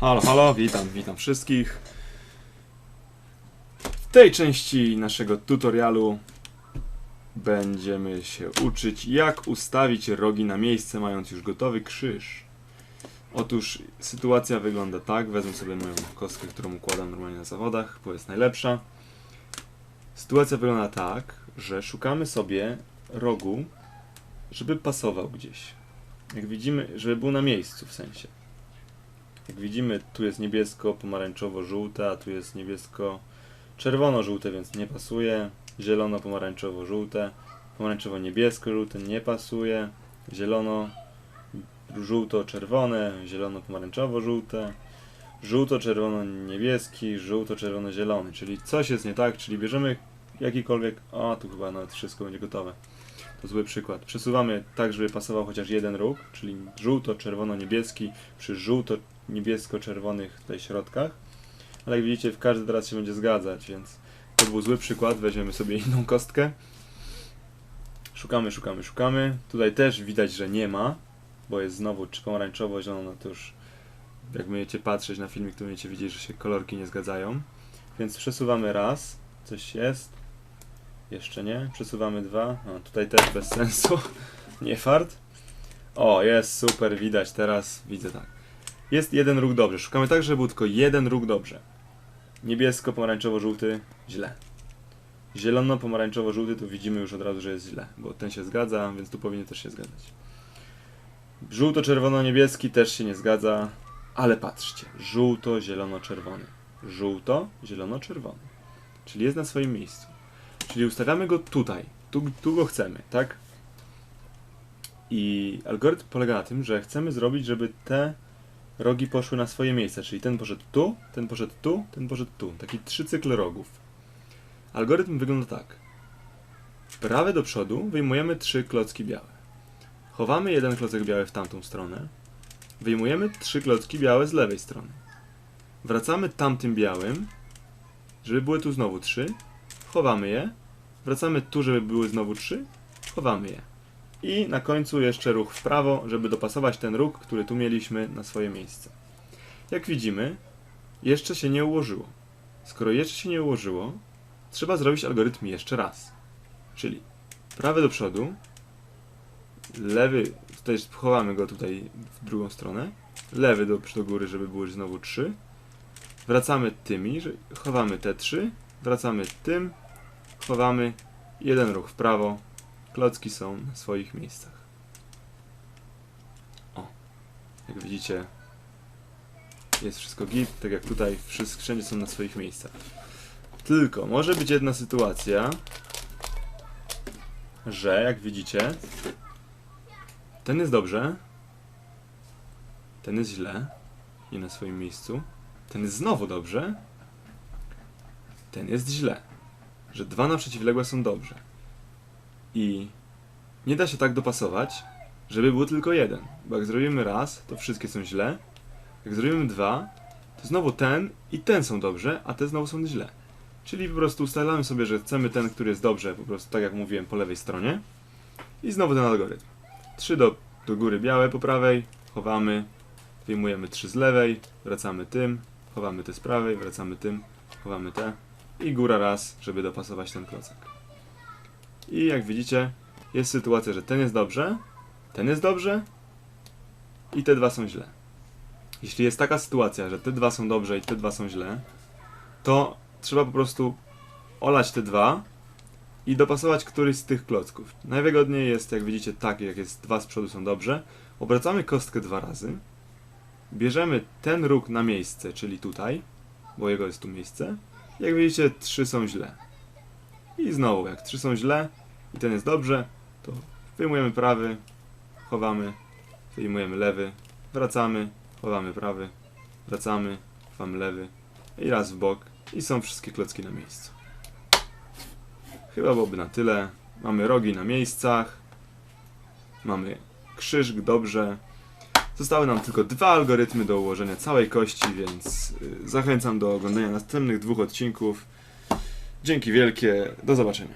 Halo, halo, witam, witam wszystkich. W tej części naszego tutorialu będziemy się uczyć, jak ustawić rogi na miejsce, mając już gotowy krzyż. Otóż sytuacja wygląda tak, wezmę sobie moją kostkę, którą układam normalnie na zawodach, bo jest najlepsza. Sytuacja wygląda tak, że szukamy sobie rogu, żeby pasował gdzieś. Jak widzimy, żeby był na miejscu w sensie. Jak widzimy, tu jest niebiesko, pomarańczowo-żółte, a tu jest niebiesko-czerwono-żółte, więc nie pasuje. Zielono-pomarańczowo-żółte, pomarańczowo-niebiesko-żółte nie pasuje. Zielono-żółto-czerwone, zielono-pomarańczowo-żółte, żółto-czerwono-niebieski, żółto-czerwono-zielony. Czyli coś jest nie tak, czyli bierzemy jakikolwiek. A, tu chyba nawet wszystko będzie gotowe. To zły przykład. Przesuwamy tak, żeby pasował chociaż jeden róg, czyli żółto-czerwono-niebieski przy żółto-niebiesko-czerwonych tutaj środkach. Ale jak widzicie, w każdy teraz się będzie zgadzać, więc to był zły przykład. Weźmiemy sobie inną kostkę. Szukamy, szukamy, szukamy. Tutaj też widać, że nie ma, bo jest znowu czy pomarańczowo, zielono, to już jak będziecie patrzeć na filmik, to będziecie widzieć, że się kolorki nie zgadzają. Więc przesuwamy raz, coś jest. Jeszcze nie. Przesuwamy dwa. A, tutaj też bez sensu. nie fart. O, jest super, widać teraz. Widzę tak. Jest jeden róg dobrze. Szukamy tak, żeby był tylko jeden róg dobrze. Niebiesko, pomarańczowo-żółty, źle. Zielono, pomarańczowo-żółty, to widzimy już od razu, że jest źle, bo ten się zgadza, więc tu powinien też się zgadzać. Żółto-czerwono-niebieski też się nie zgadza, ale patrzcie. Żółto-zielono-czerwony. Żółto-zielono-czerwony. Czyli jest na swoim miejscu. Czyli ustawiamy go tutaj. Tu, tu go chcemy, tak? I algorytm polega na tym, że chcemy zrobić, żeby te rogi poszły na swoje miejsca. Czyli ten poszedł tu, ten poszedł tu, ten poszedł tu. Taki trzy cykle rogów. Algorytm wygląda tak. Prawy do przodu wyjmujemy trzy klocki białe. Chowamy jeden klocek biały w tamtą stronę. Wyjmujemy trzy klocki białe z lewej strony. Wracamy tamtym białym, żeby były tu znowu trzy. Chowamy je. Wracamy tu, żeby były znowu trzy. Chowamy je. I na końcu jeszcze ruch w prawo, żeby dopasować ten róg, który tu mieliśmy na swoje miejsce. Jak widzimy, jeszcze się nie ułożyło. Skoro jeszcze się nie ułożyło, trzeba zrobić algorytm jeszcze raz. Czyli prawy do przodu, lewy, tutaj chowamy go tutaj w drugą stronę, lewy do, do góry, żeby były znowu trzy. Wracamy tymi, chowamy te trzy, wracamy tym, chowamy, jeden ruch w prawo, klocki są na swoich miejscach. O, jak widzicie, jest wszystko git, tak jak tutaj, wszystko, wszędzie są na swoich miejscach. Tylko może być jedna sytuacja, że jak widzicie, ten jest dobrze, ten jest źle, nie na swoim miejscu, ten jest znowu dobrze, ten jest źle. Że dwa na przeciwległe są dobrze. I nie da się tak dopasować, żeby był tylko jeden. Bo jak zrobimy raz, to wszystkie są źle. Jak zrobimy dwa, to znowu ten i ten są dobrze, a te znowu są źle. Czyli po prostu ustalamy sobie, że chcemy ten, który jest dobrze, po prostu tak jak mówiłem, po lewej stronie. I znowu ten algorytm. Trzy do, do góry białe po prawej, chowamy, wyjmujemy trzy z lewej, wracamy tym, chowamy te z prawej, wracamy tym, chowamy te i góra raz, żeby dopasować ten klocek. I jak widzicie, jest sytuacja, że ten jest dobrze, ten jest dobrze i te dwa są źle. Jeśli jest taka sytuacja, że te dwa są dobrze i te dwa są źle, to trzeba po prostu olać te dwa i dopasować któryś z tych klocków. Najwygodniej jest, jak widzicie, tak, jak jest dwa z przodu są dobrze. Obracamy kostkę dwa razy, bierzemy ten róg na miejsce, czyli tutaj, bo jego jest tu miejsce. Jak widzicie, trzy są źle. I znowu, jak trzy są źle i ten jest dobrze, to wyjmujemy prawy, chowamy, wyjmujemy lewy, wracamy, chowamy prawy, wracamy, chowamy lewy i raz w bok i są wszystkie klocki na miejscu. Chyba byłoby na tyle. Mamy rogi na miejscach, mamy krzyż dobrze. Zostały nam tylko dwa algorytmy do ułożenia całej kości, więc y, zachęcam do oglądania następnych dwóch odcinków. Dzięki wielkie, do zobaczenia.